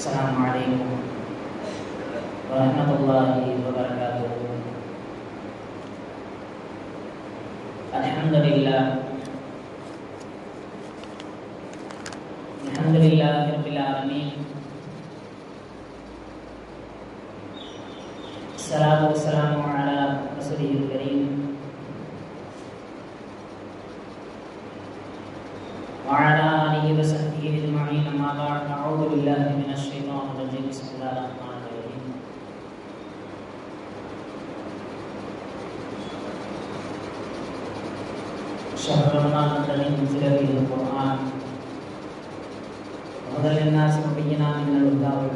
السلام عليكم ورحمة الله وبركاته الحمد لله الحمد لله رب العالمين الصلاة والسلام على رسوله الكريم وعلى آله وصحبه أجمعين أما بعد أعوذ بالله من الشيطان الرجيم بسم الله الرحمن الرحيم شهر رمضان الذي أنزل فيه القرآن وهدى للناس وبينات من الهدى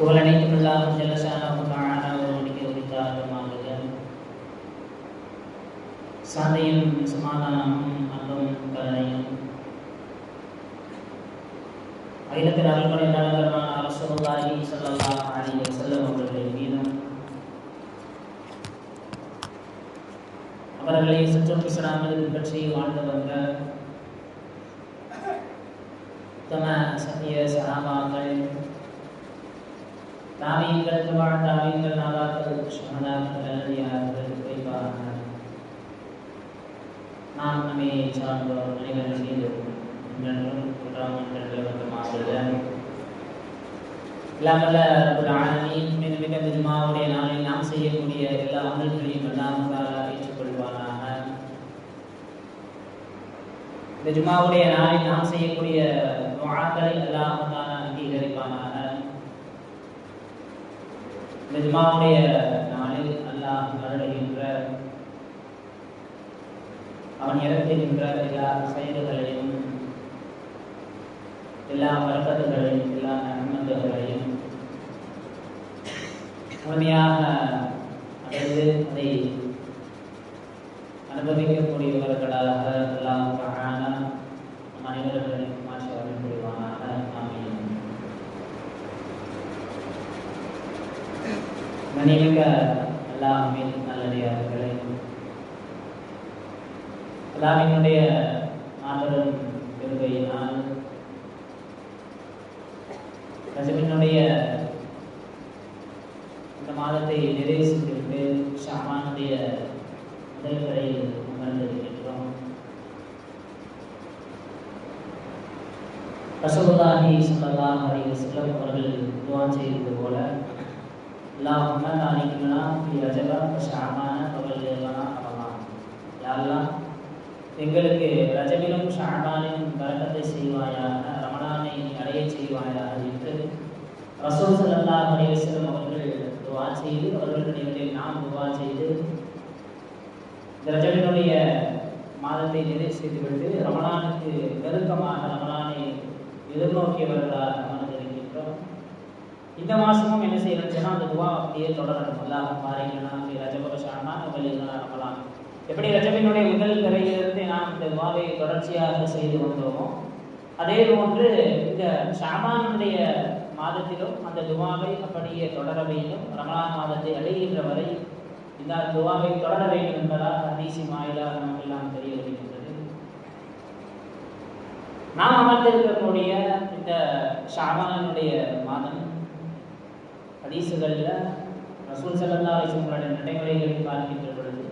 புகழனைத்தும் இல்லாமல் ஜலசானாவும் ஒருவனுக்கு உரித்தாரமாகுது சாந்தையும் சமாதானமும் அன்பும் கருணையும் அகிலத்தில் அருள்மொழி நலகரமான அரசுல்லாஹி ஸல்லல்லாஹு செல்லும் அவர்களின் மீதும் அவர்களை சுற்றம் பிசராமல் பற்றி வாழ்ந்து வந்த உத்தம சத்திய சகாபாக்கள் தாவியங்கள் வாழ் தாவியங்கள் நாதாக்கள் சுமதாக்கள் நல்லடியார்கள் குறிப்பாக நாம் நம்மை சார்ந்தோர் அனைவரும் மீது என்றென்றும் இல்லாமல் என்று வந்தமாகிறது மிக மிக பெருமாவுடைய நாளில் நாம் செய்யக்கூடிய எல்லா அமல்களையும் எல்லாம் ஏற்றுக்கொள்வானாக இந்த ஜுமாவுடைய நாளில் நாம் செய்யக்கூடிய துஆக்களை எல்லாம் அங்கீகரிப்பானாக. இந்த ஜுமாவுடைய நாளில் அல்லாஹ் அருளுகின்ற அவன் இறக்குகின்ற எல்லா செயல்களையும் எல்லா வழக்கத்துகளையும் எல்லா நன்மந்துகளையும் முழுமையாக அடைந்து அதை அனுபவிக்கக்கூடியவர்களாக எல்லாம் தஆலா நம் அனைவர்களையும் மாற்றி அருள் புரிவானாக ஆமீன் உலக எல்லா அமீன் நல்லடியார்களே. அல்லாவினுடைய மாபெரும் பெருமையினால் ரஜமினுடைய இந்த மாதத்தை நிறைவு செய்திருக்கு ஷாமானுடைய முதல் வரையில் அமர்ந்திருக்கின்றோம் ரசகுல்லாஹி சொல்லலாம் அவர்கள் சிலம் அவர்கள் செய்தது போல அல்லாமல் சல்லா ஸல்லல்லாஹு அவர்கள் துவா செய்து அவர்களுடைய நாம் துவா செய்து இந்த மாதத்தை நிறைவு செய்துவிட்டு ரமணானுக்கு நெருக்கமாக ரமணானை எதிர்நோக்கியவர்களாக அமர்ந்திருக்கின்றோம் இந்த மாசமும் என்ன செய்யணும்னு அந்த துவா அப்படியே தொடரணும். அல்லாஹ் பாருங்கன்னா ரஜப ஷாமான் வலிகனா ரமலான். எப்படி ரஜபினுடைய முதல் கரையிலிருந்து நாம் இந்த துவாவை தொடர்ச்சியாக செய்து வந்தோமோ அதே போன்று இந்த ஷாமானுடைய மாதத்திலும் அந்த துவாவை அப்படியே தொடர வேண்டும் ரமலான் மாதத்தை அடைகின்ற வரை இந்த துவாவை தொடர வேண்டும் என்பதால் ஹதீசி மாயிலாக நமக்கு எல்லாம் தெரிய வருகின்றது. நாம் அமர்ந்திருக்கக்கூடிய இந்த ஷாமானுடைய மாதம் ஹதீசுகளில் ரசூல் சல்லா அலிஸ்வங்களுடைய நடைமுறைகளை பார்க்கின்ற பொழுது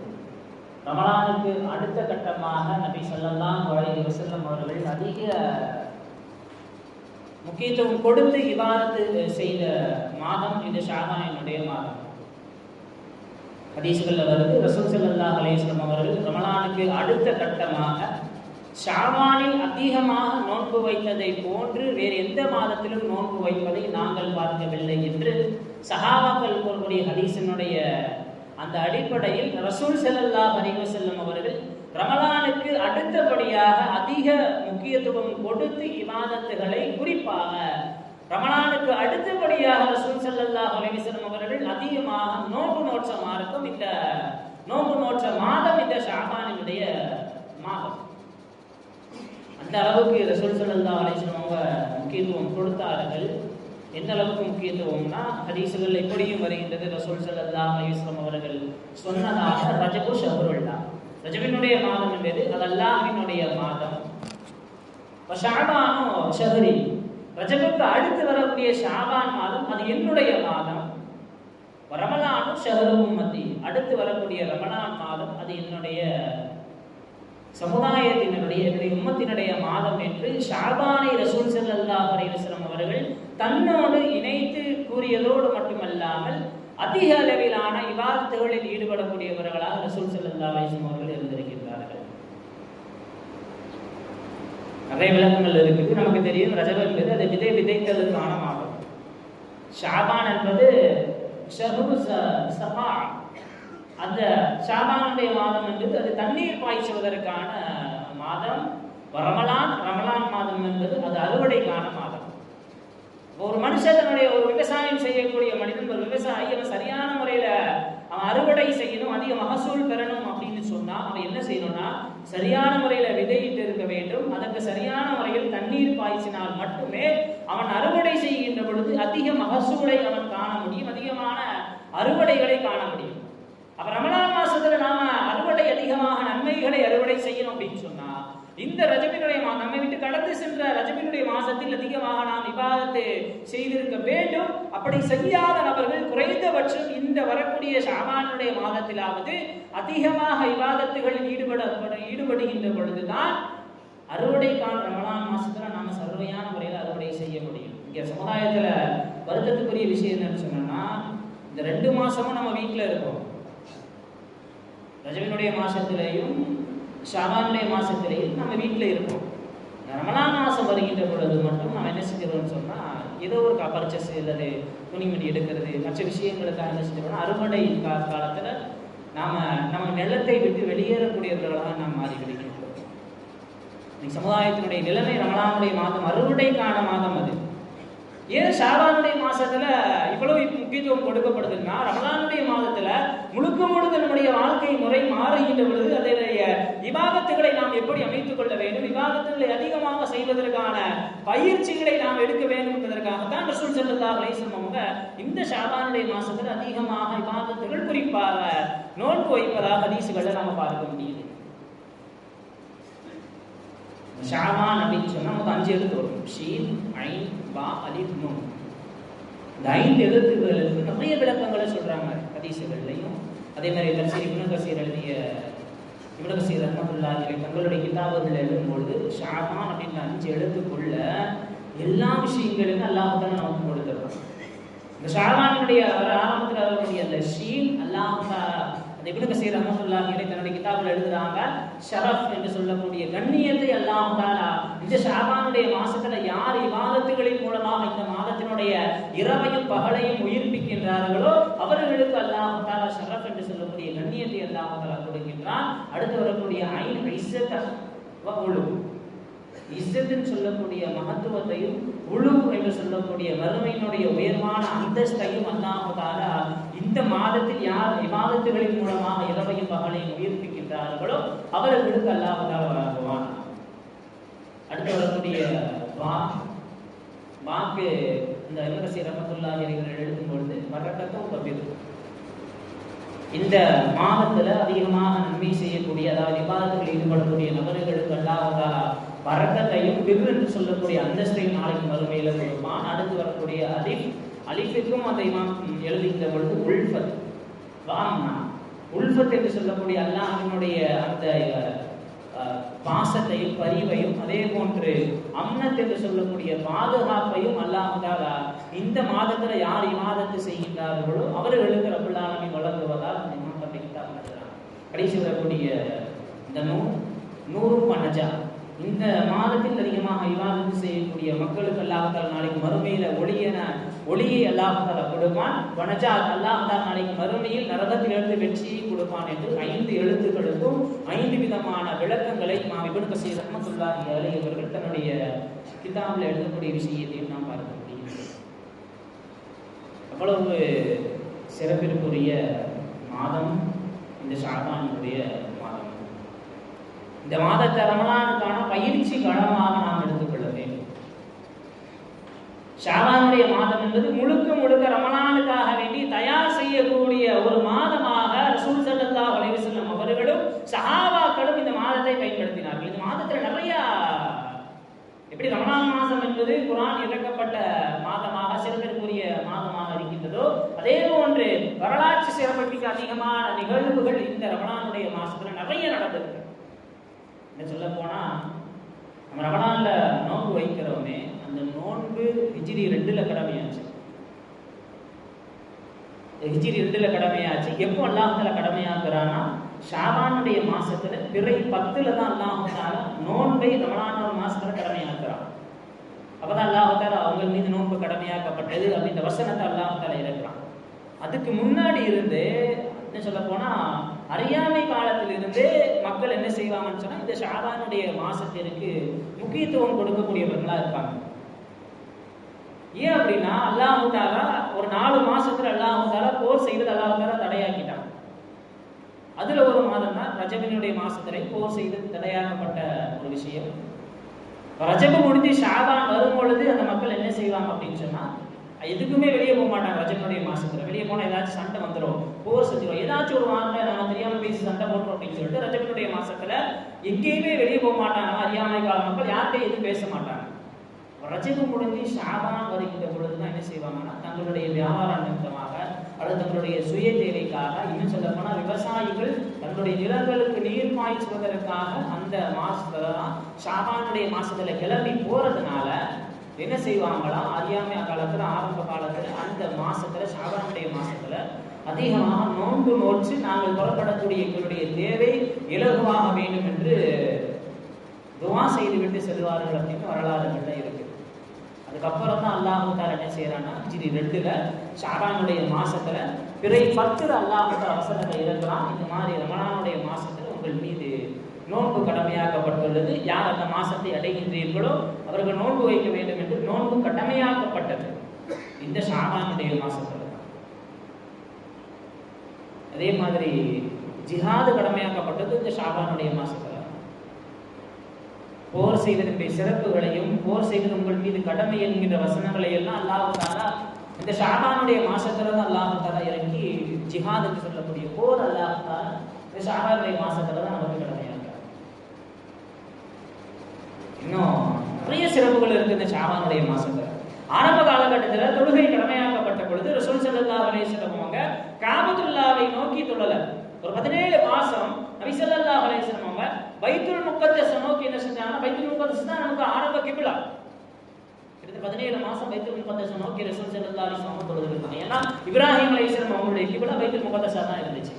ரமலானுக்கு அடுத்த கட்டமாக நபி சொல்லலாம் அலைஹி வசல்லம் அவர்கள் அதிக முக்கியத்துவம் கொடுத்து இவாதத்து செய்த மாதம் இந்த ஷாபானினுடைய மாதம். ஹதீசுகளில் வருது ரசூல் சல்லா அலேஸ்லம் அவர்கள் ரமலானுக்கு அடுத்த கட்டமாக ஷாவானில் அதிகமாக நோன்பு வைத்ததை போன்று வேறு எந்த மாதத்திலும் நோன்பு வைப்பதை நாங்கள் பார்க்கவில்லை என்று சஹாபாக்கள் கூறக்கூடிய ஹதீசனுடைய அந்த அடிப்படையில் ரசூல் செல்லல்லா அலிவ செல்லும் அவர்கள் ரமலானுக்கு அடுத்தபடியாக அதிக முக்கியத்துவம் கொடுத்து இவாதத்துகளை குறிப்பாக ரமலானுக்கு அடுத்தபடியாக ரசூல் செல்லல்லா அலிவசல்லம் அவர்கள் அதிகமாக நோன்பு நோற்ற மார்க்கம் இந்த நோன்பு நோற்ற மாதம் இந்த ஷாபானினுடைய மாதம். அந்த அளவுக்கு ரசூல் ஸல்லல்லாஹு அலைஹி அவங்க முக்கியத்துவம் கொடுத்தார்கள். எந்த அளவுக்கு முக்கியத்துவம்னா ஹதீசுகள் எப்படியும் வருகின்றது ரசூல் செல்லல்லா அலைஹி அவர்கள் சொன்னதாக ரஜபு ஷஹருல்லா ரஜபினுடைய மாதம் என்பது அது அல்லாஹினுடைய மாதம் ஷாபானோ ஷஹரி ரஜபுக்கு அடுத்து வரக்கூடிய ஷாபான் மாதம் அது என்னுடைய மாதம். ரமலானும் ஷஹரும் மத்தி அடுத்து வரக்கூடிய ரமலான் மாதம் அது என்னுடைய சமுதாயத்தினுடைய என்னுடைய உம்மத்தினுடைய மாதம் என்று ஷாபானை ரசூல் ஸல்லல்லாஹு அலைஹி அவர்கள் தன்னோடு இணைத்து கூறியதோடு மட்டுமல்லாமல் அதிக அளவிலான இவாதத்துகளில் ஈடுபடக்கூடியவர்களாக ரசூல் ஸல்லல்லாஹு அலைஹி அவர்கள் இருந்திருக்கின்றார்கள். நிறைய விளக்கங்கள் இருக்குது. நமக்கு தெரியும் ரஜப என்பது அது விதை விதைத்தலுக்கான மாதம். ஷாபான் என்பது ஷஹ்ரு ச- அந்த ஷாபானுடைய மாதம் என்பது அது தண்ணீர் பாய்ச்சுவதற்கான மாதம். ரமலான் ரமலான் மாதம் என்பது அது அறுவடைக்கான மாதம். ஒரு மனுஷன் தன்னுடைய ஒரு விவசாயம் செய்யக்கூடிய மனிதன் ஒரு விவசாயி அவன் சரியான முறையில அவன் அறுவடை செய்யணும் அதிக மகசூல் பெறணும் அப்படின்னு சொன்னா அவன் என்ன செய்யணும்னா சரியான முறையில விதையிட்டு இருக்க வேண்டும். அதற்கு சரியான முறையில் தண்ணீர் பாய்ச்சினால் மட்டுமே அவன் அறுவடை செய்கின்ற பொழுது அதிக மகசூலை அவன் காண முடியும் அதிகமான அறுவடைகளை காண முடியும். அப்ப ரமணா மாசத்துல நாம அறுவடை அதிகமாக நன்மைகளை அறுவடை செய்யணும் அப்படின்னு சொன்னா இந்த ரஜபினுடைய மா நம்மை விட்டு கடந்து சென்ற ரஜபினுடைய மாசத்தில் அதிகமாக நாம் விவாதத்தை செய்திருக்க வேண்டும். அப்படி செய்யாத நபர்கள் குறைந்தபட்சம் இந்த வரக்கூடிய சாமானுடைய மாதத்திலாவது அதிகமாக விவாதத்துகளில் ஈடுபட ஈடுபடுகின்ற பொழுதுதான் அறுவடைக்கான ரமலான் மாசத்துல நாம சர்வையான முறையில் அறுவடை செய்ய முடியும். இங்க சமுதாயத்துல வருத்தத்துக்குரிய விஷயம் என்னன்னு சொன்னோம்னா இந்த ரெண்டு மாசமும் நம்ம வீட்டுல இருக்கோம். ரஜவினுடைய மாசத்திலையும் ஷாபானுடைய மாசத்திலையும் நம்ம வீட்டில் இருப்போம். இந்த ரமலான் மாசம் வருகின்ற பொழுது மட்டும் நம்ம என்ன செஞ்சிருவோம்னு சொன்னால் ஏதோ ஒரு பர்ச்சேஸ் இல்லது துணிமணி எடுக்கிறது மற்ற விஷயங்களுக்காக என்ன செஞ்சிருவோம்னா அறுவடை கா- காலத்தில் நாம் நம்ம நிலத்தை விட்டு வெளியேறக்கூடியவர்களாக நாம் மாறி விடுகின்றோம். இன்னைக்கு சமுதாயத்தினுடைய நிலைமை ரமலானுடைய மாதம் அறுவடைக்கான மாதம் அது. ஏன் ஷாபானுடைய மாசத்துல இவ்வளவு முக்கியத்துவம் கொடுக்கப்படுதுன்னா ரமலானுடைய மாதத்துல முழுக்க முழுக்க நம்முடைய வாழ்க்கை முறை மாறுகின்ற பொழுது அதனுடைய விவாதத்துகளை நாம் எப்படி அமைத்துக் கொள்ள வேண்டும் விவாதத்துகளை அதிகமாக செய்வதற்கான பயிற்சிகளை நாம் எடுக்க வேண்டும் என்பதற்காகத்தான் ரசூல் ஸல்லல்லாஹு அலைஹி அவங்க இந்த ஷாபானுடைய மாசத்துல அதிகமாக விவாதத்துகள் குறிப்பாக நோன்பு வைப்பதாக அதிசுகளை நாம பார்க்க முடியுது. ஷாவான் அப்படின்னு சொன்னால் நமக்கு அஞ்சு எழுத்து வரும். ஷீன் ஐன் பா அலிஃப் நூன். இந்த ஐந்து எழுத்துக்களுக்கு நிறைய விளக்கங்களை சொல்றாங்க ஹதீசுகள்லையும். அதே மாதிரி தப்சீர் இப்னு கசீர் எழுதிய இப்னு கசீர் ரஹ்மத்துல்லாஹி தங்களுடைய கிதாபுகள் எழுதும்பொழுது ஷாபான் அப்படின்ற அஞ்சு எழுத்துக்குள்ள எல்லா விஷயங்களுமே அல்லாஹ் தான் நமக்கு கொடுத்துருக்கான் இந்த ஷாபானுடைய ஆரம்பத்தில் வரக்கூடிய அந்த ஷீன் அந்த இப்னு கசீர் ரஹ்மத்துல்லாஹி அலைஹி தன்னுடைய கிதாபில் எழுதுறாங்க ஷரஃப் என்று சொல்லக்கூடிய கண்ணியத்தை அல்லாஹ் தாரா இந்த ஷாபானுடைய மாசத்துல யார் இவாதத்துகளின் மூலமாக இந்த மாதத்தினுடைய இரவையும் பகலையும் உயிர்ப்பிக்கின்றார்களோ அவர்களுக்கு அல்லாஹ் தாரா ஷரஃப் என்று சொல்லக்கூடிய கண்ணியத்தை அல்லாஹ் தாரா கொடுக்கின்றான். அடுத்து வரக்கூடிய ஐன் ஐசத்தொழு வ இஸ்ஸத்துன்னு சொல்லக்கூடிய மகத்துவத்தையும் உழு என்று சொல்லக்கூடிய வறுமையினுடைய உயர்வான அந்தஸ்தையும் அல்லாஹ் தஆலா இந்த மாதத்தில் யார் இமாதத்துகளின் மூலமாக இரவையும் பகலையும் உயிர்ப்பிக்கின்றார்களோ அவர்களுக்கு அல்லாஹ் வழங்குவான். அடுத்து வரக்கூடிய வா வாக்கு இந்த இமரசி ரஹமத்துல்லாஹி அலைஹி எழுதும் பொழுது வரக்கத்தும் பகிர்வு இந்த மாதத்துல அதிகமாக நன்மை செய்யக்கூடிய அதாவது விவாதத்தில் ஈடுபடக்கூடிய நபர்களுக்கு அல்லாஹ் வரக்கத்தையும் பிர் என்று சொல்லக்கூடிய அந்தஸ்தையும் நாளைக்கு மறுமையில கொடுப்பான். அடுத்து வரக்கூடிய அதில் அலிஃபிற்கும் அந்த இமாம் எழுதுகின்ற பொழுது உல்ஃபத் வாம்னா உல்ஃபத் என்று சொல்லக்கூடிய அல்லாஹினுடைய அந்த பாசத்தையும் பரிவையும் அதே போன்று அம்னத் என்று சொல்லக்கூடிய பாதுகாப்பையும் அல்லாஹ் இந்த மாதத்துல யார் இமாதத்தை செய்கின்றார்களோ அவர்களுக்கு ரப்புல் வழங்குவதால் அந்த இமாம் தன்னுடைய கடைசி வரக்கூடிய இந்த நூ நூறு பனஜா இந்த மாதத்தில் அதிகமாக இவாதத்து செய்யக்கூடிய மக்களுக்கு அல்லாஹால நாளைக்கு மறுமையில ஒளியன ஒளியை அல்லாஹால கொடுப்பான். வனஜா அல்லாஹால நாளைக்கு மறுமையில் நரகத்திலிருந்து வெற்றியை கொடுப்பான் என்று ஐந்து எழுத்துக்களுக்கும் ஐந்து விதமான விளக்கங்களை நாம் இபன் கசீர் ரஹ்மத்துல்லாஹி அலைஹி இவர்கள் தன்னுடைய கிதாபில் எழுதக்கூடிய விஷயத்தையும் நாம் பார்க்க முடியும். அவ்வளவு சிறப்பிற்குரிய மாதம் இந்த ஷாபானுடைய மாதம். இந்த மாதத்தை ரமலானுக்கான பயிற்சி காலமாக நாம் எடுத்துக்கொள்ள வேண்டும். ஷாபானுடைய மாதம் என்பது முழுக்க முழுக்க ரமணானுக்காக வேண்டி தயார் செய்யக்கூடிய ஒரு மாதமாக ரசூல் சல்லா அலைஹி செல்லும் அவர்களும் சஹாபாக்களும் இந்த மாதத்தை பயன்படுத்தினார்கள். இந்த மாதத்துல நிறைய எப்படி ரமணான் மாதம் என்பது குரான் இறக்கப்பட்ட மாதமாக சிறப்பிற்குரிய மாதமாக இருக்கின்றதோ அதே போன்று வரலாற்று சிறப்புக்கு அதிகமான நிகழ்வுகள் இந்த ரமணானுடைய மாசத்துல நிறைய நடந்திருக்கு. என்ன சொல்ல போனா நம்ம ரமணான்ல நோக்கு வைக்கிறோமே அந்த நோன்பு ஹிஜ்ரி ரெண்டுல கடமையாச்சு. ஹிஜிரி ரெண்டுல கடமையாச்சு. எப்போ அல்லாஹால கடமையாக்குறான்னா ஷாபானுடைய மாசத்துல பிறை பத்துல தான் அல்லாஹால நோன்பை ரமணான ஒரு மாசத்துல கடமையாக்குறான். அப்பதான் அல்லாஹால அவங்க மீது நோன்பு கடமையாக்கப்பட்டது அப்படின்ற வசனத்தை அல்லாஹால இறக்குறான். அதுக்கு முன்னாடி இருந்து என்ன சொல்ல போனா அறியாமை காலத்திலிருந்தே மக்கள் என்ன செய்வாங்கன்னு சொன்னா இந்த ஷாபானுடைய மாசத்திற்கு முக்கியத்துவம் கொடுக்கக்கூடியவர்களா இருப்பாங்க. ஏன் அப்படின்னா அல்லாஹு தாலா ஒரு நாலு மாசத்துல அல்லாஹு தாலா போர் செய்தது அல்லாஹ் தாலா தடையாக்கிட்டான். அதுல ஒரு மாதம் தான் ரஜபினுடைய மாசத்திலே போர் செய்து தடையாக்கப்பட்ட ஒரு விஷயம். ரஜபு முடிஞ்சு ஷாபான் வரும் பொழுது அந்த மக்கள் என்ன செய்வாங்க அப்படின்னு சொன்னா எதுக்குமே வெளியே போக மாட்டாங்க ரஜபனுடைய மாசத்துல. வெளியே போனா ஏதாச்சும் சண்டை வந்துடும் போர் செஞ்சிடும் ஏதாச்சும் ஒரு வாங்க நம்ம தெரியாம பேசி சண்டை போடுறோம் அப்படின்னு சொல்லிட்டு ரஜபனுடைய மாசத்துல எங்கேயுமே வெளியே போக மாட்டாங்க. அறியாமை கால மக்கள் யார்கிட்டையும் எதுவும் பேச மாட்டாங்க. ரஜபு முடிஞ்சு ஷாபான் வருகின்ற பொழுது தான் என்ன செய்வாங்கன்னா தங்களுடைய வியாபார நிமித்தமாக அல்லது தங்களுடைய சுய தேவைக்காக இன்னும் சொல்ல போனால் விவசாயிகள் தங்களுடைய நிலங்களுக்கு நீர் பாய்ச்சுவதற்காக அந்த மாசத்துல தான் ஷாபானுடைய மாசத்துல கிளம்பி போறதுனால என்ன செய்வாங்களா அறியாமை காலத்துல ஆரம்ப காலத்துல அந்த மாசத்துல ஷாபானுடைய மாசத்துல அதிகமாக நோன்பு நோற்று நாங்கள் புறப்படக்கூடிய எங்களுடைய தேவை இலகுவாக வேண்டும் என்று துவா செய்துவிட்டு செல்வார்கள் அப்படின்னு வரலாறுகள்ல இருக்கு. அதுக்கப்புறம் தான் அல்லாஹு என்ன செய்யறான்னா ஹிஜ்ரி ரெண்டுல ஷாரானுடைய மாசத்துல பிறை பத்துல அல்லாஹு தாலா வசனத்தை இந்த மாதிரி ரமணானுடைய மாசத்துல உங்கள் மீது நோன்பு கடமையாக்கப்பட்டுள்ளது. யார் அந்த மாசத்தை அடைகின்றீர்களோ அவர்கள் நோன்பு வைக்க வேண்டும் என்று நோன்பு கடமையாக்கப்பட்டது. இந்த ஷாபானுடைய மாசத்துல. அதே மாதிரி ஜிஹாது கடமையாக்கப்பட்டது இந்த ஷாபானுடைய மாசத்துல. போர் செய்வதனுடைய சிறப்புகளையும் போர் செய்வது உங்கள் மீது கடமை என்கின்ற வசனங்களை எல்லாம் அல்லாஹு இந்த ஷாபானுடைய மாசத்துல தான் அல்லாஹு இறக்கி இறங்கி ஜிஹாதுக்கு சொல்லக்கூடிய போர் அல்லாஹு இந்த ஷாபானுடைய மாசத்துல தான் நமக்கு கடமையாக்கிறார் இன்னும் நிறைய சிறப்புகள் இருக்கு இந்த ஷாபானுடைய மாசத்துல. ஆரம்ப காலகட்டத்தில் தொழுகை கடமையாக்கப்பட்ட பொழுது ரசூல் சல்லா அலைஹி வஸல்லம் அவங்க காபத்துல்லாவை நோக்கி தொழல. ஒரு பதினேழு மாசம் நபி ஸல்லல்லாஹு அலைஹி அவங்க பைத்துல் முக்கத்தஸ நோக்கி என்ன செஞ்சாங்கன்னா பைத்துல் முக்கத்தஸ் தான் நமக்கு ஆரம்ப கிபிலா. கிட்டத்தட்ட பதினேழு மாசம் பைத்துல் முக்கத்தஸ நோக்கி ரசூல் ஸல்லல்லாஹு அலி வஸல்லம் தொழுது ஏன்னா இப்ராஹிம் அலைஹிஸ்ஸலாம் அவங்களுடைய கிபிலா பைத்துல் முக்கத்தஸா தான் இருந்துச்சு.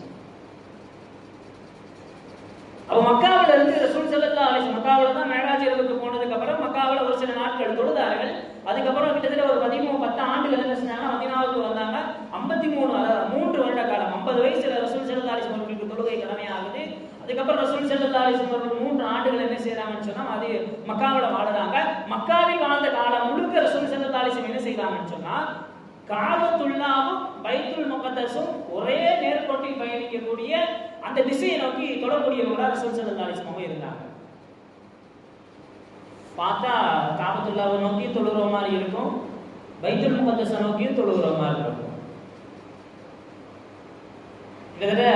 அப்ப மக்காவில் இருந்து ரசூல் ஸல்லல்லாஹு அலி மக்காவில் தான் மேராஜ் இரவுக்கு போனதுக்கு அப்புறம் மக்காவில ஒரு சில நாட்கள் தொழுதார்கள். அதுக்கப்புறம் கிட்டத்தட்ட ஒரு பதிமூணு பத்து ஆண்டுகள் என்ன செஞ்சாங்கன்னா மதினாவுக்கு வந்தாங்க. ஐம்பத்தி மூணு அதாவது மூன்று வருட காலம் ஐம்பது வயசுல ரசூல் ஸல்லல்லாஹு அலி வஸல்லம் அவர்களுக்கு தொழுகை கடமையாகுது. அதுக்கப்புறம் ரசூல் ஸல்லல்லாஹு அலைஹி அவர்கள் மூன்று ஆண்டுகள் என்ன செய்றாங்கன்னு சொன்னா அது மக்காவில் வாழுறாங்க. மக்காவில் வாழ்ந்த காலம் முழுக்க ரசூல் ஸல்லல்லாஹு என்ன செய்யறாங்கன்னு சொன்னா காபத்துல்லாவும் பைத்துல் முகத்தஸும் ஒரே நேர்கோட்டில் பயணிக்கக்கூடிய அந்த திசையை நோக்கி தொடரக்கூடியவங்களா ரசூல் ஸல்லல்லாஹு அலைஹி இருந்தாங்க. பார்த்தா காபத்துள்ளாவை நோக்கி தொழுகிற மாதிரி இருக்கும் பைத்துல் முகத்தஸை நோக்கியும் தொழுகிற மாதிரி இருக்கும். கிட்டத்தட்ட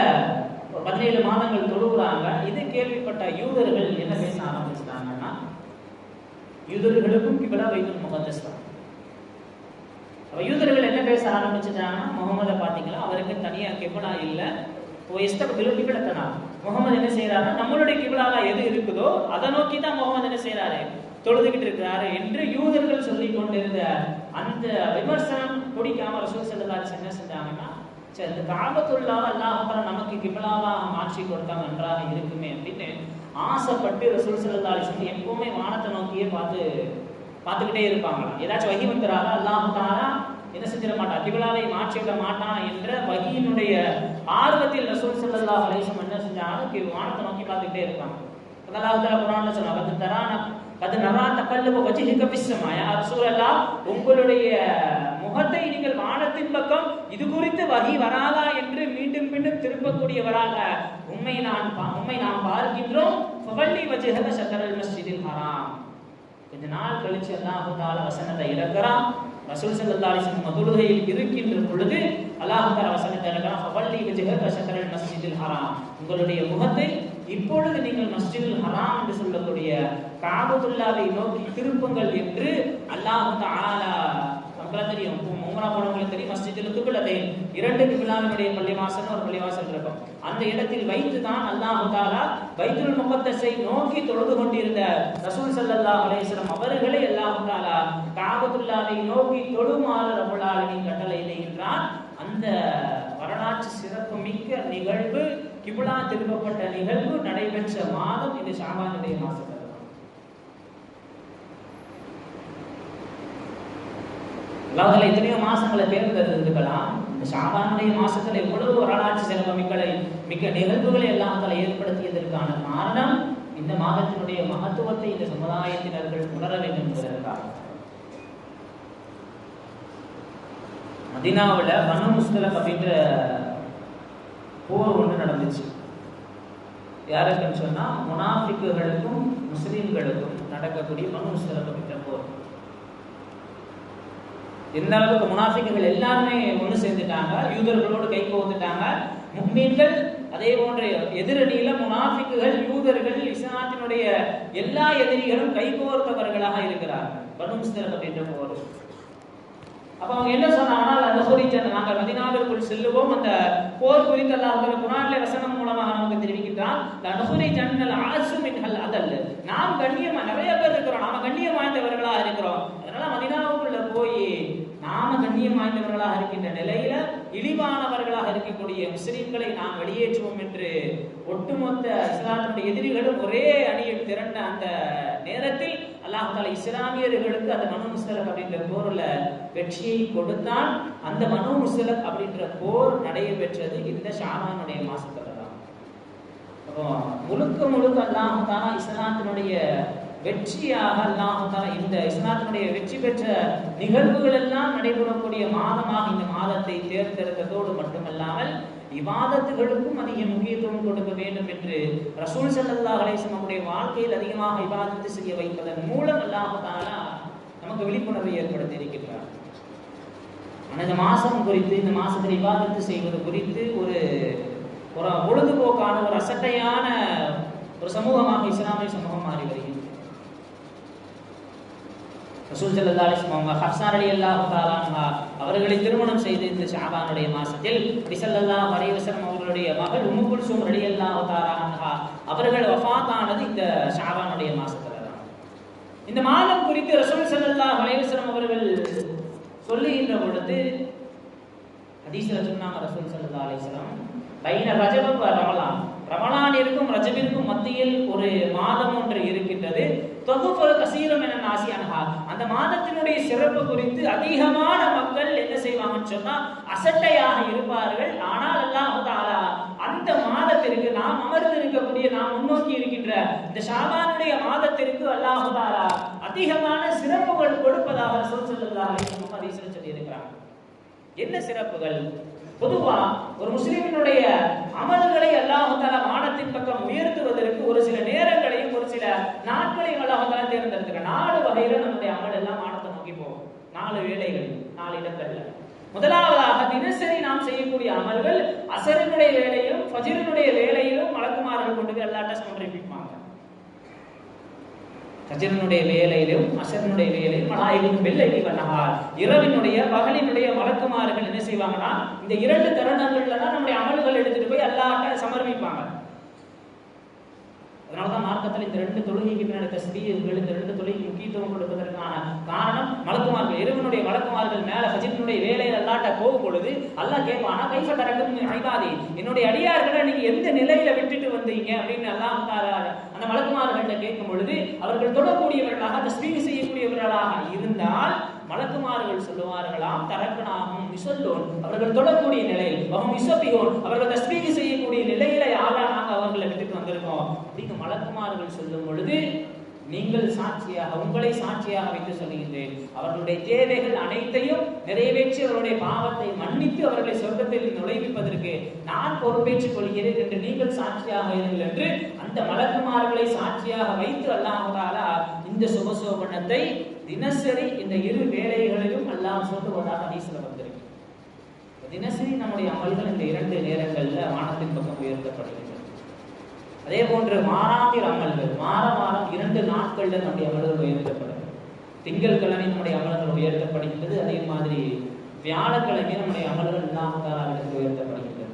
பதினேழு மாதங்கள் தொழுகிறாங்க இது கேள்விப்பட்ட யூதர்கள் என்ன பேச ஆரம்பிச்சிட்டாங்கன்னா யூதர்களுக்கும் கிபிலா வைத்தல் முகத்தஸ் தான். அப்ப யூதர்கள் என்ன பேச ஆரம்பிச்சிட்டாங்கன்னா முகமதை பாத்தீங்களா அவருக்கு தனியா கிபிலா இல்லை. ஓ இஸ்தபிலு கிபிலத்தனா முகமது என்ன செய்யறாரு நம்மளுடைய கிபிலாவா எது இருக்குதோ அதை நோக்கி தான் முகமது என்ன செய்யறாரு தொழுதுகிட்டு இருக்கிறாரு என்று யூதர்கள் சொல்லி கொண்டிருந்த அந்த விமர்சனம் பிடிக்காம ரசூல் செல்லதாரி என்ன செஞ்சாங்கன்னா சரி இந்த காபத்துள்ளாவ அல்லாஹால நமக்கு கிபிலாவா மாற்றி கொடுத்தா நன்றாக இருக்குமே அப்படின்னு ஆசைப்பட்டு ரசூல் செல்லதாரி சொல்லி எப்பவுமே வானத்தை நோக்கியே பார்த்து பார்த்துக்கிட்டே இருப்பாங்களாம் ஏதாச்சும் வகி வந்துறாரா அல்லாஹ் என்ன செஞ்சிட மாட்டான்? கிபிலாவை மாற்றிவிட மாட்டான் என்ற வகியினுடைய ஆர்வத்தில் ரசூல் ஸல்லல்லாஹு அலைஹி என்ன செஞ்சாலும் வானத்தை நோக்கி பார்த்துக்கிட்டே இருப்பாங்க. அல்லாஹ் தாலா குர்ஆன்ல சொன்னா கது தரான அது நரா தகல்லப வஜ்ஹிக பிஸ்ஸமா யா ரசூலல்லாஹ் உங்களுடைய முகத்தை நீங்கள் வானத்தின் பக்கம் இது குறித்து வகி வராதா என்று மீண்டும் மீண்டும் திரும்பக்கூடியவராக உண்மை நான் உண்மை நாம் பார்க்கின்றோம். ஃபவல்லி வஜ்ஹக ஷத்தரல் மஸ்ஜிதில் ஹராம். கொஞ்ச நாள் கழிச்சு அல்லாஹு தால வசனத்தை இறக்குறான். ரசூல் ஸல்லல்லாஹு அலைஹி வஸல்லம் தொழுகையில் இருக்கின்ற பொழுது அல்லாஹு தால வசனத்தை இறக்குறான். ஃபவல்லி வஜ்ஹக ஷத்ரல் மஸ்ஜிதில் ஹராம். உங்களுடைய முகத்தை இப்பொழுது நீங்கள் மஸ்ஜிதுல் ஹராம் என்று சொல்லக்கூடிய காபத்துல்லாவை நோக்கி திருப்புங்கள் என்று அல்லாஹு தாலா நமக்கெல்லாம் தெரியும். உம்ரா போனவங்களுக்கு தெரியும். மஸ்ஜிதில் கிபிலத்தை இரண்டு கிபிலாவினுடைய பள்ளிவாசல் ஒரு பள்ளிவாசல் இருக்கும். அந்த இடத்தில் வைத்து தான் அல்லாஹு தாலா பைத்துல் முகத்தசை நோக்கி தொழுது கொண்டிருந்த ரசூல் சல்லல்லா அலேஸ்வரம் அவர்களை அல்லாஹு தாலா காபத்துல்லாவை நோக்கி தொழுமாறு ரப்பல் ஆலமீன் என்றால் அந்த வரலாற்று சிறப்பு மிக்க நிகழ்வு கிபுலா திருப்பப்பட்ட நிகழ்வு நடைபெற்ற மாதம் இது ஷாபானுடைய மாதம். அல்லாஹ்ல எத்தனையோ மாசங்களை தேர்ந்தெடுத்துக்கலாம் இந்த ஷாபானுடைய மாசத்துல எவ்வளவு வரலாற்று சிறப்பு மிக்களை மிக்க நிகழ்வுகளை எல்லாம் அதில் ஏற்படுத்தியதற்கான காரணம் இந்த மாதத்தினுடைய மகத்துவத்தை இந்த சமுதாயத்தினர்கள் உணர வேண்டும் என்பதற்காக. மதினாவில் பனு முஸ்தலக் அப்படின்ற போர் ஒன்று நடந்துச்சு. யாருக்குன்னு சொன்னா முனாஃபிக்குகளுக்கும் முஸ்லீம்களுக்கும் நடக்கக்கூடிய பனு முஸ்தலக் எந்த அளவுக்கு முனாஃபிக்குகள் எல்லாருமே ஒன்று சேர்ந்துட்டாங்க யூதர்களோடு கை கோர்த்துட்டாங்க முக்மீன்கள் அதே போன்ற எதிரணியில முனாஃபிக்குகள் யூதர்கள் இஸ்லாத்தினுடைய எல்லா எதிரிகளும் கைகோர்த்தவர்களாக இருக்கிறார்கள். பனு முஸ்தலக் அப்படின்ற போர் அப்ப அவங்க என்ன சொன்னாங்கன்னா அந்த குறித்த நாங்கள் மதினாவிற்குள் செல்லுவோம். அந்த போர் குறித்து அல்லாஹ் குரான்ல வசனம் மூலமாக நமக்கு தெரிவிக்கின்றான் நகுரி ஜன்னல் ஆசு மின்ஹல் அதல். நாம் கண்ணியமா நிறைய பேர் இருக்கிறோம். நாம கண்ணியம் வாய்ந்தவர்களா இருக்கிறோம். அதனால மதினாவுக்குள்ள போய் நாம கண்ணியம் வாய்ந்தவர்களாக இருக்கின்ற நிலையில இழிவானவர்களாக இருக்கக்கூடிய முஸ்லிம்களை நாம் வெளியேற்றுவோம் என்று ஒட்டுமொத்த இஸ்லாத்தினுடைய எதிரிகளும் ஒரே அணியில் திரண்ட அந்த நேரத்தில் அல்லாஹ் இஸ்லாமியர்களுக்கு அந்த மனு முஸ்தலக் அப்படின்ற போர்ல வெற்றியை கொடுத்தான் அந்த மனு முஸ்தலக் அப்படின்ற போர் நடைபெற்றது இந்த ஷாபானுடைய மாசத்துல தான். முழுக்க முழுக்க அல்லாஹால இஸ்லாத்தினுடைய வெற்றியாக அல்லாஹால இந்த இஸ்லாத்தினுடைய வெற்றி பெற்ற நிகழ்வுகள் எல்லாம் நடைபெறக்கூடிய மாதமாக இந்த மாதத்தை தேர்ந்தெடுத்ததோடு மட்டுமல்லாமல் இவாதத்துகளுக்கும் அதிக முக்கியத்துவம் கொடுக்க வேண்டும் என்று ரசூல் சல்லா அலைஹி நம்முடைய வாழ்க்கையில் அதிகமாக இவாதத்து செய்ய வைப்பதன் மூலம் அல்லாஹ் நமக்கு விழிப்புணர்வை ஏற்படுத்தி இருக்கின்றார் ஆனால் இந்த மாசம் குறித்து இந்த மாசத்தில் விவாதத்து செய்வது குறித்து ஒரு ஒரு பொழுதுபோக்கான ஒரு அசட்டையான ஒரு சமூகமாக இஸ்லாமிய சமூகம் மாறி வருகிறது. ரசூல் ஸல்லல்லாஹு அலைஹி வஸல்லம் அவங்க ஹஃப்ஸான் அவர்களை திருமணம் செய்து இந்த ஷாபானுடைய மாசத்தில் நபி ஸல்லல்லாஹு அவர்களுடைய மகள் உமுகுல் குல்சூம் ரலியல்லாஹு தஆலா அன்ஹா அவர்கள் வஃபாத்தானது இந்த ஷாபானுடைய மாசத்துல தான் இந்த மாதம் குறித்து ரசூல் ஸல்லல்லாஹு அலைஹி அவர்கள் சொல்லுகின்ற பொழுது ஹதீஸ்ல சொன்னாங்க ரசூல் ஸல்லல்லாஹு அலிஸ்லாம் பைன ரஜப ரமலான் ரமலானிற்கும் ரஜபிற்கும் மத்தியில் ஒரு மாதம் ஒன்று இருக்கின்றது. தொகுப்பல் கசீரம் என நாசியானஹா அந்த மாதத்தினுடைய சிறப்பு குறித்து அதிகமான மக்கள் என்ன செய்வாங்கன்னு சொன்னா அசட்டையாக இருப்பார்கள். ஆனால் அல்லாஹ் தாலா அந்த மாதத்திற்கு நாம் அமர்ந்து இருக்கக்கூடிய நாம் முன்னோக்கி இருக்கின்ற இந்த ஷாபானுடைய மாதத்திற்கு அல்லாஹுதாரா அதிகமான சிறப்புகள் கொடுப்பதாக ரசூல் ஸல்லல்லாஹு அலைஹி வஸல்லம் சொல்லி இருக்கிறாங்க என்ன சிறப்புகள்? பொதுவா ஒரு முஸ்லிமினுடைய அமல்களை அல்லாஹு தாலா மானத்தின் பக்கம் உயர்த்துவதற்கு ஒரு சில நேரங்களையும் சில நாட்களை அல்லாஹு தாலா தேர்ந்தெடுத்துக்க நாலு வகையில நம்முடைய அமல் எல்லாம் வானத்தை நோக்கி போகும். நாலு வேலைகள் நாலு இடங்கள்ல. முதலாவதாக தினசரி நாம் செய்யக்கூடிய அமல்கள் அசரனுடைய வேலையிலும் ஃபஜிரனுடைய வேலையிலும் மலக்குமார்கள் கொண்டு போய் எல்லா டெஸ்ட் பண்ணிருப்பாங்க ஃபஜ்ரினுடைய வேலையிலும் அசரனுடைய வேலையிலும் மலாயிலும் வெள்ளை வண்ணகால் இரவினுடைய பகலினுடைய வழக்குமாறுகள் என்ன செய்வாங்கன்னா இந்த இரண்டு தருணங்கள்ல தான் நம்முடைய அமல்கள் எடுத்துட்டு போய் அல்லாட்ட சமர்ப்பிப்பாங்க. அதனாலதான் மார்க்கத்தில் இந்த ரெண்டு தொழுகைக்கு பின்னாடி தஸ்பீர்கள் இந்த ரெண்டு தொழுகைக்கு முக்கியத்துவம் கொடுப்பதற்கான காரணம் மலக்குமார்கள். இறைவனுடைய வழக்குமார்கள் மேல சஜினுடைய வேலையில் அல்லாட்ட போகும் பொழுது அல்லா கேட்பானா கைஃப தரக்கும் ஐபாதி என்னுடைய அடியார்களை நீங்க எந்த நிலையில விட்டுட்டு வந்தீங்க? அப்படின்னு எல்லாம் அந்த மலக்குமார்கள்ட்ட கேட்கும் பொழுது அவர்கள் தொடக்கூடியவர்களாக தஸ்பீக செய்யக்கூடியவர்களாக இருந்தால் மலக்குமார்கள் சொல்லுவார்களாம் தரக்கனாகும் மிசல்லோன் அவர்கள் தொடக்கூடிய நிலையில் அவன் இசப்பியோன் அவர்கள் தஸ்பீக செய்யக்கூடிய நிலையில யாரா நாங்க வந்திருக்கோம். அப்படின்னு மலக்குமார்கள் சொல்லும் பொழுது நீங்கள் சாட்சியாக உங்களை சாட்சியாக வைத்து சொல்லுகின்றேன். அவர்களுடைய தேவைகள் அனைத்தையும் நிறைவேற்றி அவருடைய பாவத்தை மன்னித்து அவர்களை சொர்க்கத்தில் நுழைவிப்பதற்கு நான் பொறுப்பேற்றுக் கொள்கிறேன் என்று நீங்கள் சாட்சியாக இருங்கள் என்று அந்த மலக்குமார்களை சாட்சியாக வைத்து அல்லாஹாலா இந்த சுபசோபனத்தை தினசரி இந்த இரு வேலைகளிலும் அல்லாஹ் சொல்லுவதாக அதிசல வந்திருக்கு. தினசரி நம்முடைய அமல்கள் இந்த இரண்டு நேரங்களில் வானத்தின் பக்கம் உயர்த்தப்படுகின்றன. அதே போன்று மாறாந்திர அமல்கள் மாற மாறம் இரண்டு நாட்கள்ல நம்முடைய அமல்கள் உயர்த்தப்படும். திங்கட்கிழமை நம்முடைய அமல்கள் உயர்த்தப்படுகின்றது. அதே மாதிரி வியாழக்கிழமை நம்முடைய அமல்கள் இல்லாமலுக்கு உயர்த்தப்படுகின்றது.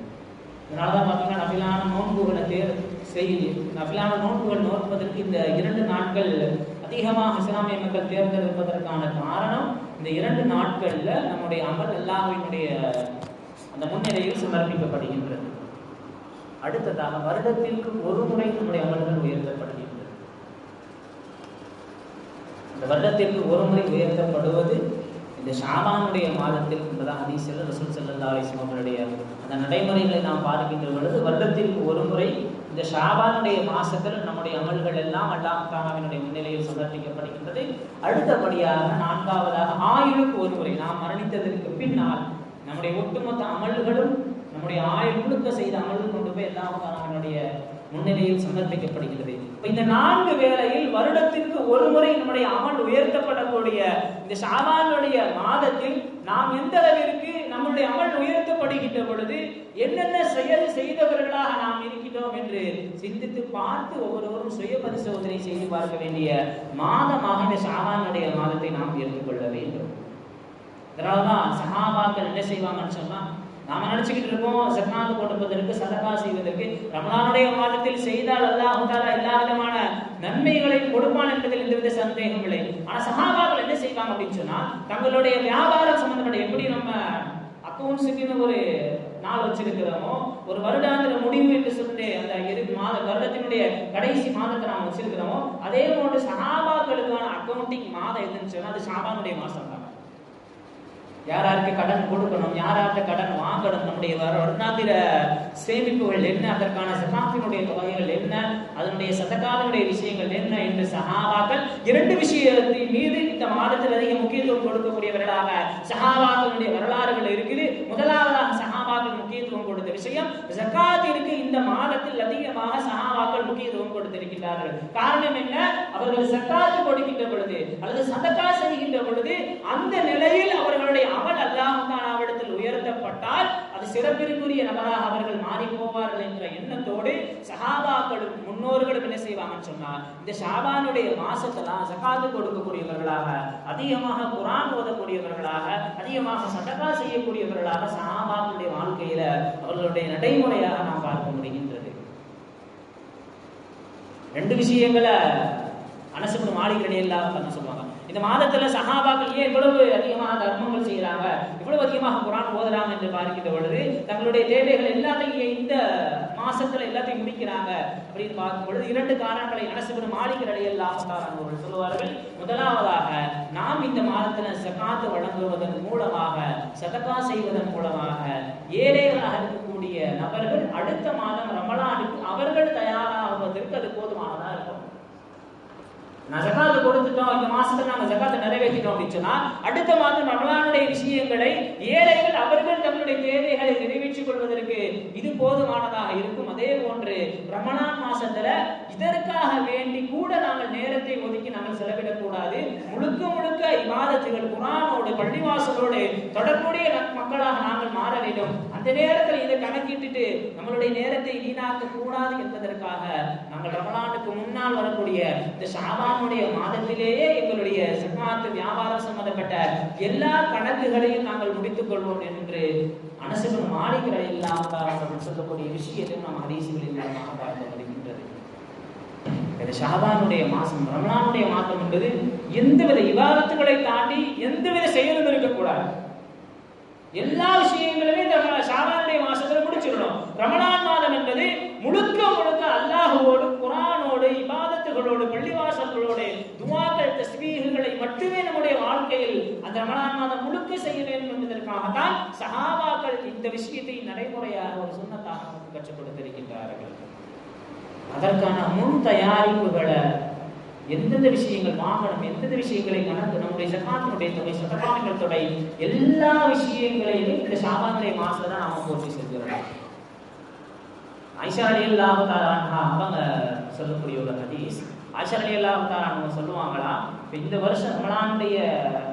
அதனாலதான் பார்த்தீங்கன்னா நபிலான நோன்புகளை தேர் செய் நபிலான நோன்புகள் நோற்பதற்கு இந்த இரண்டு நாட்கள் அதிகமாக இஸ்லாமிய மக்கள் தேர்ந்தெடுப்பதற்கான காரணம் இந்த இரண்டு நாட்களில் நம்முடைய அமல் அல்லாஹ்வினுடைய அந்த முன்னிலையில் சமர்ப்பிக்கப்படுகின்றது. அடுத்ததாக வருடத்திற்கு ஒரு முறை நம்முடைய அமல்கள் உயர்த்தப்படுகின்றது. இந்த வருடத்திற்கு ஒரு முறை உயர்த்தப்படுவது இந்த ஷாபானுடைய மாதத்தில் என்பதாக ஹதீஸில் ரசூல் சல்லா அலிஸ்லாம் அவர்களுடைய அந்த நடைமுறைகளை நாம் பார்க்கின்ற பொழுது வருடத்திற்கு ஒரு முறை இந்த ஷாபானுடைய மாசத்தில் நம்முடைய அமல்கள் எல்லாம் அல்லாஹ் தாலாவினுடைய முன்னிலையில் சுழற்றிக்கப்படுகின்றது அடுத்தபடியாக நான்காவதாக ஆயுளுக்கு ஒரு முறை நாம் மரணித்ததற்கு பின்னால் நம்முடைய ஒட்டுமொத்த அமல்களும் நம்முடைய ஆயுள் முழுக்க செய்த அமல் கொண்டு போய் எல்லாம் அவனுடைய முன்னிலையில் சமர்ப்பிக்கப்படுகிறது. இப்ப இந்த நான்கு வேளையில் வருடத்திற்கு ஒரு முறை நம்முடைய அமல் உயர்த்தப்படக்கூடிய இந்த ஷாபானுடைய மாதத்தில் நாம் எந்த அளவிற்கு நம்முடைய அமல் உயர்த்தப்படுகின்ற பொழுது என்னென்ன செயல் செய்தவர்களாக நாம் இருக்கிறோம் என்று சிந்தித்து பார்த்து ஒவ்வொருவரும் சுய பரிசோதனை செய்து பார்க்க வேண்டிய மாதமாக இந்த ஷாபானுடைய மாதத்தை நாம் எடுத்துக்கொள்ள வேண்டும். அதனாலதான் சஹாபாக்கள் என்ன செய்வாங்கன்னு சொன்னா நாம நினைச்சுக்கிட்டு இருக்கோம் ஜக்காத்து கொடுப்பதற்கு சதகா செய்வதற்கு. ரமலானுடைய மாதத்தில் செய்தால் அல்லாஹ் தாலா எல்லா விதமான நன்மைகளை கொடுப்பான் என்பதில் எந்தவித சந்தேகம் இல்லை. ஆனா சகாபாக்கள் என்ன செய்வாங்க அப்படின்னு சொன்னா தங்களுடைய வியாபாரம் சம்பந்தப்பட்ட எப்படி நம்ம அக்கௌண்ட்ஸுக்குன்னு ஒரு நாள் வச்சிருக்கிறோமோ ஒரு வருடாந்திர முடிவு என்று சொல்லி அந்த இரு மாத வருடத்தினுடைய கடைசி மாதத்தை நாம் வச்சிருக்கிறோமோ அதே போன்று சகாபாக்களுக்கான அக்கௌண்டிங் மாதம் எதுன்னு சொன்னா அது ஷாபானுடைய மாசம் தான். யார் யாருக்கு கடன் கொடுக்கணும் யார் யார்கிட்ட கடன் வாங்கணும் நம்முடைய வருடாந்திர சேமிப்புகள் என்ன? அதற்கான சகாத்தினுடைய தொகைகள் என்ன? அதனுடைய சதகாலனுடைய விஷயங்கள் என்ன? என்று சகாபாக்கள் இரண்டு விஷயத்தின் மீது இந்த மாதத்தில் அதிக முக்கியத்துவம் கொடுக்கக்கூடியவர்களாக சகாபாக்களுடைய வரலாறுகள் இருக்குது. முதலாவதாக சகாபாக்கள் முக்கியத்துவம் கொடுத்த விஷயம் ஜக்காத்திற்கு இந்த மாதத்தில் அதிகமாக சகாபாக்கள் முக்கியத்துவம் கொடுத்திருக்கிறார்கள் காரணம் என்ன? அவர்கள் சக்காத்து கொடுக்கின்ற பொழுது அல்லது சதக்கா செய்கின்ற பொழுது அந்த நிலையில் அவர்களுடைய அமல் அல்லாஹாலாவிடத்தில் உயர்த்தப்பட்டால் அது சிறப்பிற்குரிய நபராக அவர்கள் மாறி போவார்கள் என்ற எண்ணத்தோடு சஹாபாக்களும் முன்னோர்களும் என்ன செய்வாங்கன்னு சொன்னால் இந்த ஷாபானுடைய மாசத்தெல்லாம் ஜக்காத்து கொடுக்கக்கூடியவர்களாக அதிகமாக குரான் ஓதக்கூடியவர்களாக அதிகமாக சதகா செய்யக்கூடியவர்களாக சஹாபாக்களுடைய வாழ்க்கையில அவர்களுடைய நடைமுறையாக நாம் பார்க்க முடிகின்றது. ரெண்டு விஷயங்களை அனசுபடும் மாளிகை எல்லாம் பண்ண சொல்லுவாங்க. இந்த மாதத்துல சஹாபாக்கள் ஏன் இவ்வளவு அதிகமாக தர்மங்கள் செய்யறாங்க இவ்வளவு அதிகமாக குரான் ஓதுறாங்க என்று பார்க்கின்ற பொழுது தங்களுடைய தேவைகள் எல்லாத்தையும் இந்த மாசத்துல எல்லாத்தையும் முடிக்கிறாங்க அப்படின்னு பார்க்கும் பொழுது இரண்டு காரணங்களை அனசுபடும் மாளிகை எல்லாம் சொல்லுவார்கள். முதலாவதாக நாம் இந்த மாதத்துல சகாத்து வழங்குவதன் மூலமாக சதகா செய்வதன் மூலமாக ஏழைகளாக இருக்கக்கூடிய நபர்கள் அடுத்த மாதம் ரமலானுக்கு அவர்கள் தயார் அது போதுமானதா இருக்கும் நான் ஜகாத்து கொடுத்துட்டோம் இந்த மாசத்துல நாங்க ஜகாத்தை நிறைவேற்றிட்டோம் அப்படின்னு சொன்னா அடுத்த மாதம் ரமலானுடைய விஷயங்களை ஏழைகள் அவர்கள் தங்களுடைய தேவைகளை நிறைவேற்றிக் கொள்வதற்கு இது போதுமானதாக இருக்கும். அதே போன்று ரமலான் மாசத்துல இதற்காக வேண்டி கூட நாங்கள் நேரத்தை ஒதுக்கி நாங்கள் செலவிடக் கூடாது முழுக்க முழுக்க இவாதத்துகள் குரானோடு பள்ளிவாசலோடு தொடர்புடைய மக்களாக நாங்கள் மாற வேண்டும். அந்த நேரத்தில் இதை கணக்கிட்டுட்டு நம்மளுடைய நேரத்தை வீணாக்க கூடாது என்பதற்காக நாங்கள் ரமலானுக்கு முன்னால் வரக்கூடிய இந்த ஷாபானுடைய மாதத்திலேயே எங்களுடைய சிம்மாத்து வியாபாரம் சம்பந்தப்பட்ட எல்லா கணக்குகளையும் நாங்கள் முடித்துக் கொள்வோம் என்று அனசுகள் மாளிகளை இல்லாமல் சொல்லக்கூடிய விஷயத்தையும் நாம் ஹதீசுகளின் மூலமாக பார்க்க முடிகின்றது. இந்த ஷாபானுடைய மாசம் ரமலானுடைய மாதம் என்பது எந்தவித விவாதத்துகளை தாண்டி எந்தவித செயலும் இருக்கக்கூடாது. எல்லா விஷயம் ரமணான் மாதம் என்பது முழுக்க முழுக்க அல்லாஹுவோடு குரானோடு இபாதத்துகளோடு பள்ளிவாசல்களோடு துவாக்கள் தஸ்பீகுகளை மட்டுமே நம்முடைய வாழ்க்கையில் அந்த ரமணான் மாதம் முழுக்க செய்ய வேண்டும் என்பதற்காகத்தான் சஹாபாக்கள் இந்த விஷயத்தை நடைமுறையாக ஒரு சுண்ணத்தாக நமக்கு கற்றுக் கொடுத்திருக்கின்றார்கள். அதற்கான முன் தயாரிப்புகளை எந்தெந்த விஷயங்கள் வாங்கணும் எந்தெந்த விஷயங்களை கணக்கு நம்முடைய சக்காத்தினுடைய தொகை சட்டப்பாடுகள் தொகை எல்லா விஷயங்களையும் இந்த ஷாபானுடைய மாசத்துல தான் நாம பூர்த்தி செஞ்சிடறோம் ஐஷா அலி அல்லாஹு அவங்க சொல்லக்கூடிய ஒரு ஹதீஸ். ஆயிஷா அலி அல்லாஹு அவங்க சொல்லுவாங்களா இந்த வருஷம் ரமலானுடைய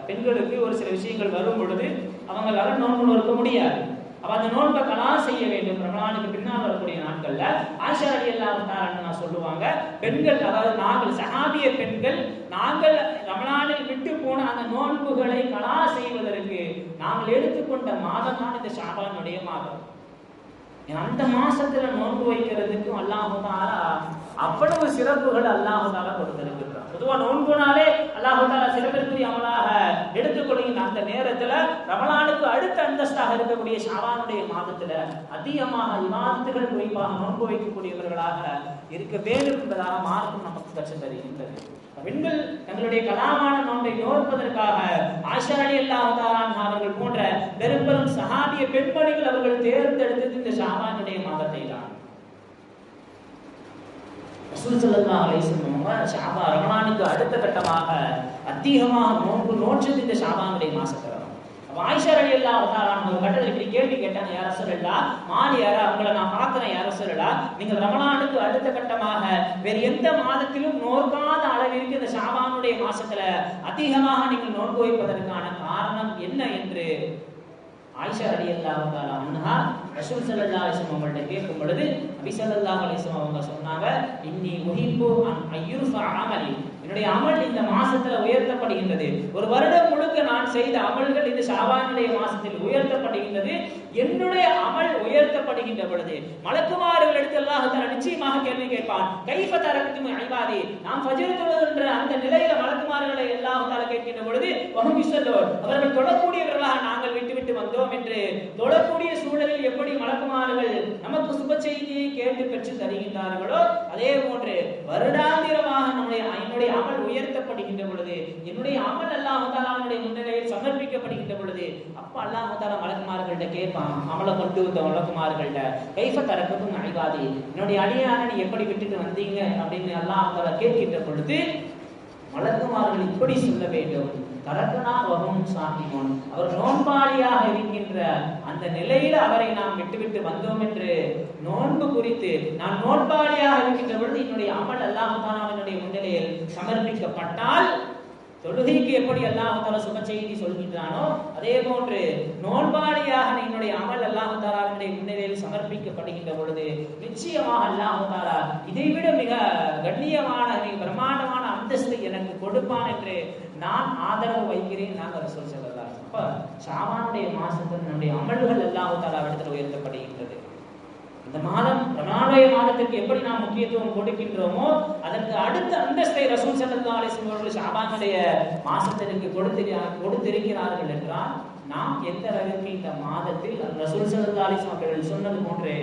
பெண்களுக்கு ஒரு சில விஷயங்கள் வரும் பொழுது அவங்களால நோன்பு இருக்க முடியாது. அப்ப அந்த நோன்பை கலா செய்ய வேண்டும். ரமலானுக்கு பின்னால் வரக்கூடிய நாட்கள்ல ஆயிஷா அலி அல்லாஹு சொல்லுவாங்க பெண்கள் அதாவது நாங்கள் சஹாபிய பெண்கள் நாங்கள் ரமலானில் விட்டு போன அந்த நோன்புகளை கலா செய்வதற்கு நாங்கள் எடுத்துக்கொண்ட மாதம் தான் இந்த ஷாபானுடைய மாதம். அந்த மாசத்துல நோன்பு வைக்கிறதுக்கும் அல்லாஹால அவ்வளவு சிறப்புகள் அல்லாஹால கொடுத்திருக்கிறான் பொதுவா நோன்புனாலே அல்லாஹால சிறப்பிற்குரிய அமலாக எடுத்துக்கொள்கின்ற அந்த நேரத்துல ரமலானுக்கு அடுத்த அந்தஸ்தாக இருக்கக்கூடிய ஷாவானுடைய மாதத்துல அதிகமாக இமாதத்துகள் குறிப்பாக நோன்பு வைக்கக்கூடியவர்களாக இருக்க வேண்டும் என்பதாக மார்க்கம் நமக்கு கற்று தருகின்றது பெண்கள் தங்களுடைய கலாமான நோன்பை நோற்பதற்காக ஆஷா அலி அவர்கள் போன்ற பெரும் பெரும் சஹாபிய பெண்மணிகள் அவர்கள் தேர்ந்தெடுத்தது இந்த ஷாபானுடைய மாதத்தை தான் ஷாபா ரமணானுக்கு அடுத்த கட்டமாக அதிகமாக நோன்பு நோற்றது இந்த ஷாபானுடைய மாசத்துல. வாய்ஷர் அலி அல்லா அவதாரான ஒரு கட்டத்தில் இப்படி கேள்வி கேட்டாங்க யார சொல்லலா மாலி யாரா? உங்களை நான் பார்க்கிறேன் யார சொல்லலா நீங்க ரமலானுக்கு அடுத்த கட்டமாக வேறு எந்த மாதத்திலும் நோற்காத அளவிற்கு இந்த ஷாபானுடைய மாசத்துல. அதிகமாக நீங்கள் நோன்பு வைப்பதற்கான காரணம் என்ன என்று? ஆயிஷா அலி அல்லா அவதாரா அன்ஹா ரசூல் சல்லா அலைஹி அவங்கள்ட்ட கேட்கும் பொழுது அபிசல்லா ஸல்லல்லாஹு அவங்க சொன்னாங்க இன்னி உஹிப்பு அன் அய்யுர்ஃபா அமலி. என்னுடைய அமல் இந்த மாசத்துல உயர்த்தப்படுகின்றது. ஒரு வருடம் முழுக்க நான் செய்த அமல்கள் இந்த சாவானுடைய மாசத்தில் உயர்த்தப்படுகின்றது. என்னுடைய அமல் உயர்த்தப்படுகின்ற பொழுது மலக்குமார்கள் எடுத்து அல்லாஹ் நிச்சயமாக கேள்வி கேட்பான். கைஃப தரக்கும் ஐபாதி நாம் ஃபஜ்ர் தொழுகின்ற அந்த நிலையில மலக்குமார்களை அல்லாஹ் தால கேட்கின்ற பொழுது வஹும் அவர்கள் தொழக்கூடியவர்களாக நாங்கள் விட்டு விட்டு வந்தோம் என்று தொழக்கூடிய சூழலில் எப்படி மலக்குமார்கள் நமக்கு சுப செய்தியை கேட்டு பெற்று தருகின்றார்களோ அதே போன்று வருடாந்திரமாக நம்முடைய என்னுடைய அமல் உயர்த்தப்படுகின்ற பொழுது என்னுடைய அமல் அல்லாஹ் சமர்ப்பிக்கப்படுகின்ற அப்ப அல்லாஹ் தாலா மலக்குமார்கள்ட்ட கேட்பான் அமலை கொண்டு வந்த மலக்குமார்கள்ட்ட கைஃப தரக்கத்தும் அழிவாதி என்னுடைய அடியான நீ எப்படி விட்டுட்டு வந்தீங்க? அப்படின்னு அல்லாஹ் தாலா கேட்கின்ற பொழுது மலக்குமார்கள் இப்படி சொல்ல வேண்டும். தரக்கனா வகும் சாமிமோன் அவர் நோன்பாளியாக இருக்கின்ற அந்த நிலையில அவரை நாம் விட்டுவிட்டு வந்தோம் என்று நோன்பு குறித்து நான் நோன்பாளியாக இருக்கின்ற பொழுது என்னுடைய அமல் அல்லாஹான் அவனுடைய முன்னிலையில் சமர்ப்பிக்கப்பட்டால் தொழுகைக்கு எப்படி அல்லாஹால சுப செய்தி சொல்கின்றானோ அதே போன்று நோன்பாளியாக என்னுடைய அமல் அல்லாஹாலாவினுடைய முன்னிலையில் சமர்ப்பிக்கப்படுகின்ற பொழுது நிச்சயமாக அல்லாஹாலா இதைவிட மிக கண்ணியமான மிக பிரம்மாண்டமான அந்தஸ்தை எனக்கு கொடுப்பான் என்று நான் ஆதரவு வைக்கிறேன் நாங்கள் ரசூல் சொல்லலாம் அப்ப சாமானுடைய மாசத்தில் நம்முடைய அமல்கள் அல்லாஹாலா இடத்துல உயர்த்தப்படுகின்றது. இந்த மாதம் ரமலானுடைய மாதத்திற்கு எப்படி நாம் முக்கியத்துவம் கொடுக்கின்றோமோ அதற்கு அடுத்த அந்தஸ்தை ரசூல் சல்லா அலைஹி அவர்கள் ஷாபானுடைய மாசத்திற்கு கொடுத்திரு கொடுத்திருக்கிறார்கள் என்றால் நாம் எந்த அளவிற்கு இந்த மாதத்தில் ரசூல் சல்லா அலைஹி அவர்கள் சொன்னது போன்று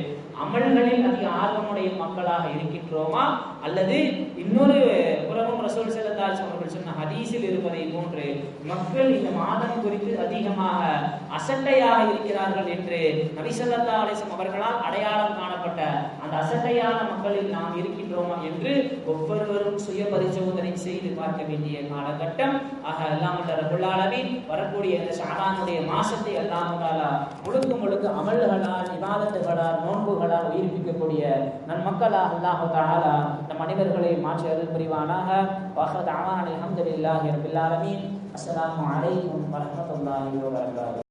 அமல்களில் அதிக ஆர்வமுடைய மக்களாக இருக்கின்றோமா அல்லது இன்னொரு புறமும் ரசூல் ஸல்லல்லாஹு அவர்கள் சொன்ன ஹதீஸில் இருப்பதை போன்று மக்கள் இந்த மாதம் குறித்து அதிகமாக அசட்டையாக இருக்கிறார்கள் என்று நபிசல்லா அலிசம் அவர்களால் அடையாளம் காணப்பட்ட அந்த அசட்டையான மக்களில் நாம் இருக்கின்றோமா என்று ஒவ்வொருவரும் சுய பரிசோதனை செய்து பார்க்க வேண்டிய காலகட்டம். ஆக அல்லாமட்ட ரபுல் வரக்கூடிய இந்த ஷாபானுடைய மாசத்தை அல்லாஹ் முழுக்க முழுக்க அமல்களால் விவாதத்துகளால் நோன்புகளால் உயிர்ப்பிக்கக்கூடிய நன் மக்களாக அல்லாஹ் தாலா மனிதர்களை மாற்றி அருள் புரிவானாக. வஹத் அமான் அல்ஹம்துலில்லாஹி ரபில் ஆலமீன். அஸ்ஸலாமு அலைக்கும் வரஹ்மத்துல்லாஹி வபரகாத்துஹு.